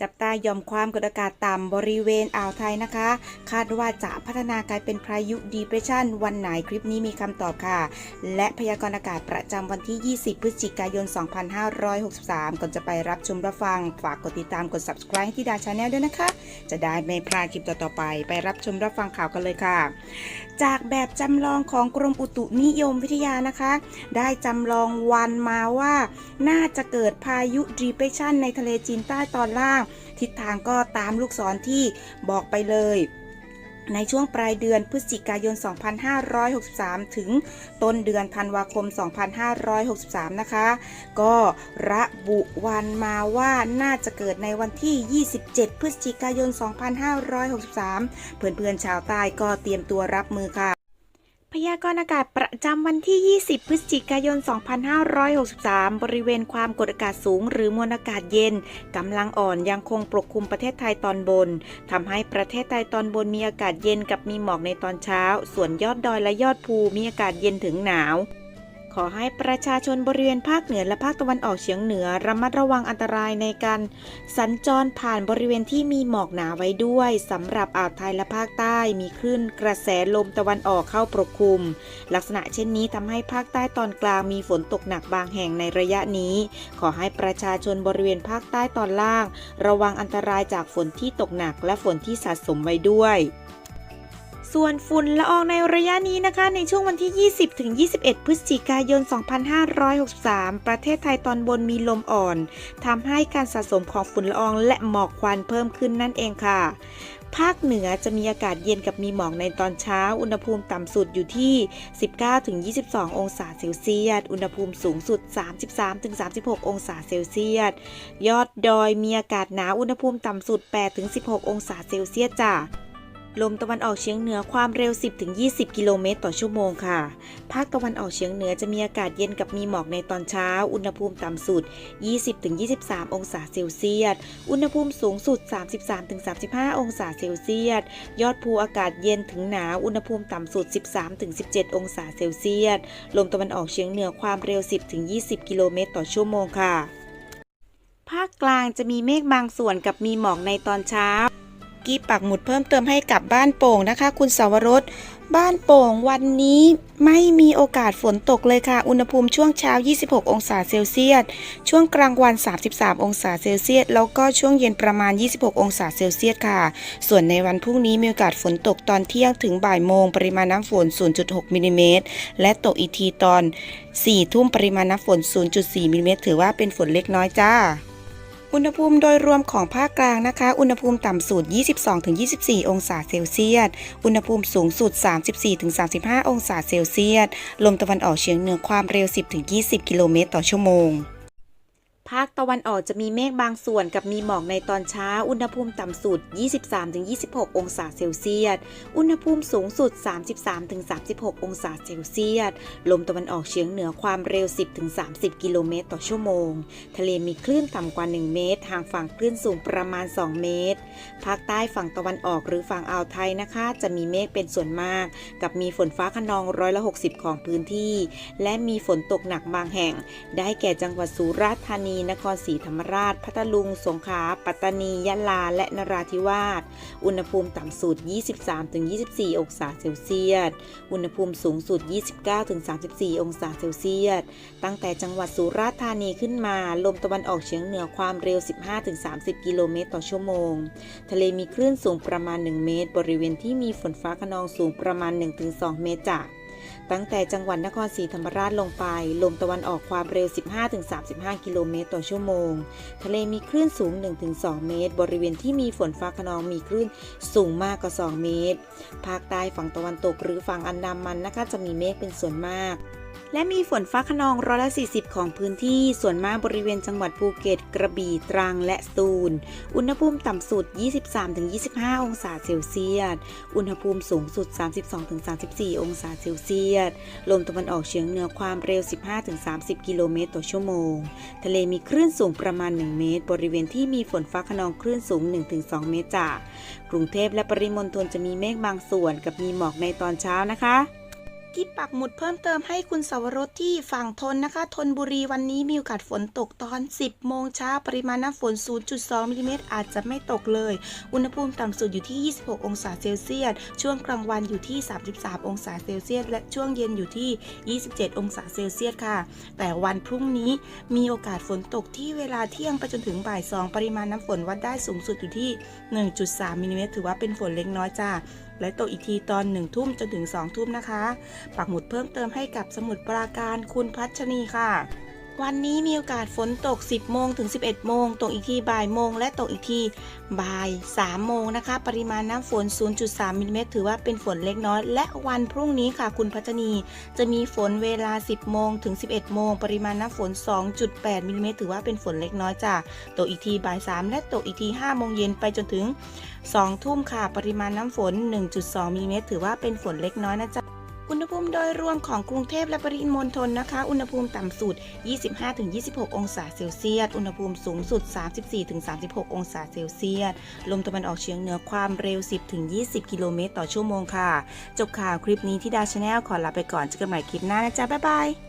จับตายอมความกดอากาศต่ำบริเวณอ่าวไทยนะคะ คาดว่าจะพัฒนากลายเป็นพายุดีเพรสชันวันไหนคลิปนี้มีคำตอบค่ะ และพยากรณ์อากาศประจำวันที่ 20 พฤศจิกายน 2563 ก่อนจะไปรับชมรับฟัง ฝากกดติดตามกด subscribe ให้ที่ดาชาแนลด้วยนะคะ จะได้ไม่พลาดคลิปต่อๆไป ไปรับชมรับฟังข่าวกันเลยค่ะ จากแบบจำลองของกรมอุตุนิยมวิทยานะคะ ได้จำลองวันมาว่า น่าจะเกิดพายุดีเพรสชันในทะเลจีนใต้ตอนล่างทิศทางก็ตามลูกศรที่บอกไปเลย ในช่วงปลายเดือนพฤศจิกายน 2563 ถึงต้นเดือนธันวาคม 2563 นะคะ ก็ระบุวันมาว่าน่าจะเกิดในวันที่ 27 พฤศจิกายน 2563 เพื่อนๆชาวใต้ก็เตรียมตัวรับมือค่ะ ยากรณ์อากาศประจำวันที่ 20 พฤศจิกายน 2563 บริเวณความกดอากาศสูง หรือมวลอากาศเย็นกำลังอ่อนยังคงปกคลุมประเทศไทยตอนบนทำให้ประเทศไทยตอนบนมีอากาศเย็นกับมีหมอกในตอนเช้า ส่วนยอดดอยและยอดภูมีอากาศเย็นถึงหนาว ขอให้ประชาชนบริเวณภาคเหนือและภาคตะวันออกเฉียงเหนือระมัดระวังอันตรายในการสัญจรผ่านบริเวณที่มีหมอกหนาไว้ด้วยสำหรับอ่าวไทยและภาคใต้มีคลื่นกระแสลมตะวันออกเข้าปกคลุม ลักษณะเช่นนี้ทำให้ภาคใต้ตอนกลางมีฝนตกหนักบางแห่งในระยะนี้ ขอให้ประชาชนบริเวณภาคใต้ตอนล่าง ระวังอันตรายจากฝนที่ตกหนักและฝนที่สะสมไว้ด้วย ส่วนฝุ่นละอองในระยะนี้นะคะ ในช่วงวันที่ 20ถึง21 พฤศจิกายน 2563 ประเทศไทยตอนบนมีลมอ่อน ทำให้การสะสมของฝุ่นละอองและหมอกควันเพิ่มขึ้นนั่นเองค่ะภาคเหนือจะมีอากาศเย็นกับมีหมอกในตอนเช้า อุณหภูมิต่ำสุดอยู่ที่ 19-22 องศาเซลเซียส อุณหภูมิสูงสุด 33-36 องศาเซลเซียส ยอดดอยมีอากาศหนาว อุณหภูมิต่ำสุด 8-16 องศาเซลเซียสจ้ะ ลมตะวันออกเฉียงเหนือความเร็ว 10-20 กิโลเมตรต่อชั่วโมงค่ะ ภาคตะวันออกเฉียงเหนือจะมีอากาศเย็นกับมีหมอกในตอนเช้า อุณหภูมิต่ำสุด 20-23 องศาเซลเซียส อุณหภูมิสูงสุด 33-35 องศาเซลเซียส ยอดภูอากาศเย็นถึงหนาว อุณหภูมิต่ำสุด 13-17 องศาเซลเซียส ลมตะวันออกเฉียงเหนือความเร็ว 10-20 กิโลเมตรต่อชั่วโมงค่ะ ภาคกลางจะมีเมฆบางส่วนกับมีหมอกในตอนเช้า กี้ปักหมุดเพิ่มเติมให้กับบ้านโป่งนะคะ คุณสาวรสบ้านโป่งวันนี้ไม่มีโอกาสฝนตกเลยค่ะ อุณหภูมิช่วงเช้า 26 องศาเซลเซียส ช่วงกลางวัน 33 องศาเซลเซียส แล้วก็ช่วงเย็นประมาณ 26 องศาเซลเซียสค่ะ ส่วนในวันพรุ่งนี้มีโอกาสฝนตกตอนเที่ยงถึงบ่ายโมง ปริมาณน้ำฝน 0.6 มิลลิเมตร และตกอีกทีตอน 4 ทุ่มปริมาณน้ำฝน 0.4 มิลลิเมตร ถือว่าเป็นฝนเล็กน้อยจ้า อุณหภูมิโดยรวมของภาคกลางนะคะ อุณหภูมิต่ำสุด 22-24 องศาเซลเซียส อุณหภูมิสูงสุด 34-35 องศาเซลเซียส ลมตะวันออกเฉียงเหนือความเร็ว 10-20 กิโลเมตรต่อชั่วโมง ภาคตะวันออกจะมีเมฆบางส่วนกับมีหมอกในตอนเช้า อุณหภูมิต่ำสุด 23-26 องศาเซลเซียส อุณหภูมิสูงสุด 33-36 องศาเซลเซียส ลมตะวันออกเฉียงเหนือความเร็ว 10-30 กิโลเมตรต่อชั่วโมง ทะเลมีคลื่นต่ำกว่า 1 เมตร ห่างฝั่งคลื่นสูงประมาณ 2 เมตร ภาคใต้ฝั่งตะวันออกหรือฝั่งอ่าวไทยนะคะ จะมีเมฆเป็นส่วนมาก กับมีฝนฟ้าขนองร้อยละ60 ของพื้นที่ และมีฝนตกหนักบางแห่ง ได้แก่จังหวัดสุราษฎร์ธานีนครศรีธรรมราช พัทลุง สงขลา ปัตตานี ยะลา และนราธิวาส อุณหภูมิต่ำสุด 23-24 องศาเซลเซียส อุณหภูมิสูงสุด 29-34 องศาเซลเซียส ตั้งแต่จังหวัดสุราษฎร์ธานีขึ้นมา ลมตะวันออกเฉียงเหนือความเร็ว 15-30 กิโลเมตรต่อชั่วโมง ทะเลมีคลื่นสูงประมาณ 1 เมตร บริเวณที่มีฝนฟ้าขนองสูงประมาณ 1-2 เมตรจ้ะ ตั้งแต่จังหวัดนครศรีธรรมราชลงไป ลมตะวันออกความเร็ว 15-35 กิโลเมตรต่อชั่วโมง ทะเลมีคลื่นสูง 1-2 เมตร บริเวณที่มีฝนฟ้าขนองมีคลื่นสูงมากกว่า 2 เมตร ภาคใต้ฝั่งตะวันตกหรือฝั่งอันดามันนะคะจะมีเมฆเป็นส่วนมาก และมีฝนฟ้าขนองร้อยละ40 ของพื้นที่ส่วนมากบริเวณจังหวัดภูเก็ต กระบี่ตรังและสตูล อุณหภูมิต่ำสุด 23-25 องศาเซลเซียส อุณหภูมิสูงสุด 32-34 องศาเซลเซียส ลมตะวันออกเฉียงเหนือความเร็ว 15-30 กิโลเมตรต่อชั่วโมง ทะเลมีคลื่นสูงประมาณ 1 เมตร บริเวณที่มีฝนฟ้าขนองคลื่นสูง 1-2 เมตรจ้ะกรุงเทพและปริมณฑลจะมีเมฆบางส่วนกับมีหมอกในตอนเช้านะคะ ที่ปักหมุดเพิ่มเติมให้คุณสาวรสที่ฝั่งทนนะคะ ทนบุรีวันนี้มีโอกาสฝนตกตอน 10 โมงเช้าปริมาณน้ำฝน 0.2มิลลิเมตรอาจจะไม่ตกเลย อุณหภูมิต่ำสุดอยู่ที่ 26 องศาเซลเซียส ช่วงกลางวันอยู่ที่ 33 องศาเซลเซียส และช่วงเย็นอยู่ที่ 27 องศาเซลเซียสค่ะ แต่วันพรุ่งนี้มีโอกาสฝนตกที่เวลาเที่ยงไปจนถึงบ่าย 2 ปริมาณน้ำฝนวัดได้สูงสุดอยู่ที่ 1.3มิลลิเมตรถือว่าเป็นฝนเล็กน้อยจ้า และตกอีกทีตอน1ทุ่มจนถึง2ทุ่มนะคะ ปักหมุดเพิ่มเติมให้กับสมุดปราการคุณพัชนีค่ะ วันนี้มีโอกาสฝนตก 10 โมงถึง 11 โมง ตกอีกทีบ่ายโมงและตกอีกทีบ่าย 3 โมงนะคะ ปริมาณน้ำฝน 0.3มิลลิเมตรถือว่าเป็นฝนเล็กน้อย และวันพรุ่งนี้ค่ะคุณพัชนี จะมีฝนเวลา 10 โมงถึง 11 โมง ปริมาณน้ำฝน 2.8มิลลิเมตรถือว่าเป็นฝนเล็กน้อยจ้ะ ตกอีกทีบ่าย 3 และตกอีกที 5 โมงเย็นไปจนถึง 2 ทุ่มค่ะ ปริมาณน้ำฝน 1.2มิลลิเมตรถือว่าเป็นฝนเล็กน้อยนะจ๊ะ มิโดยรวมของกรุงเทพและปริมณฑลนะคะ อุณหภูมิต่ำสุด 25-26 องศาเซลเซียส อุณหภูมิสูงสุด 34-36 องศาเซลเซียส ลมตะวันออกเฉียงเหนือความเร็ว 10-20 กิโลเมตรต่อชั่วโมงค่ะ จบข่าวคลิปนี้ที่ดาชาแนลขอลาไปก่อนเจอกันใหม่คลิปหน้านะจ๊ะ บ๊ายบาย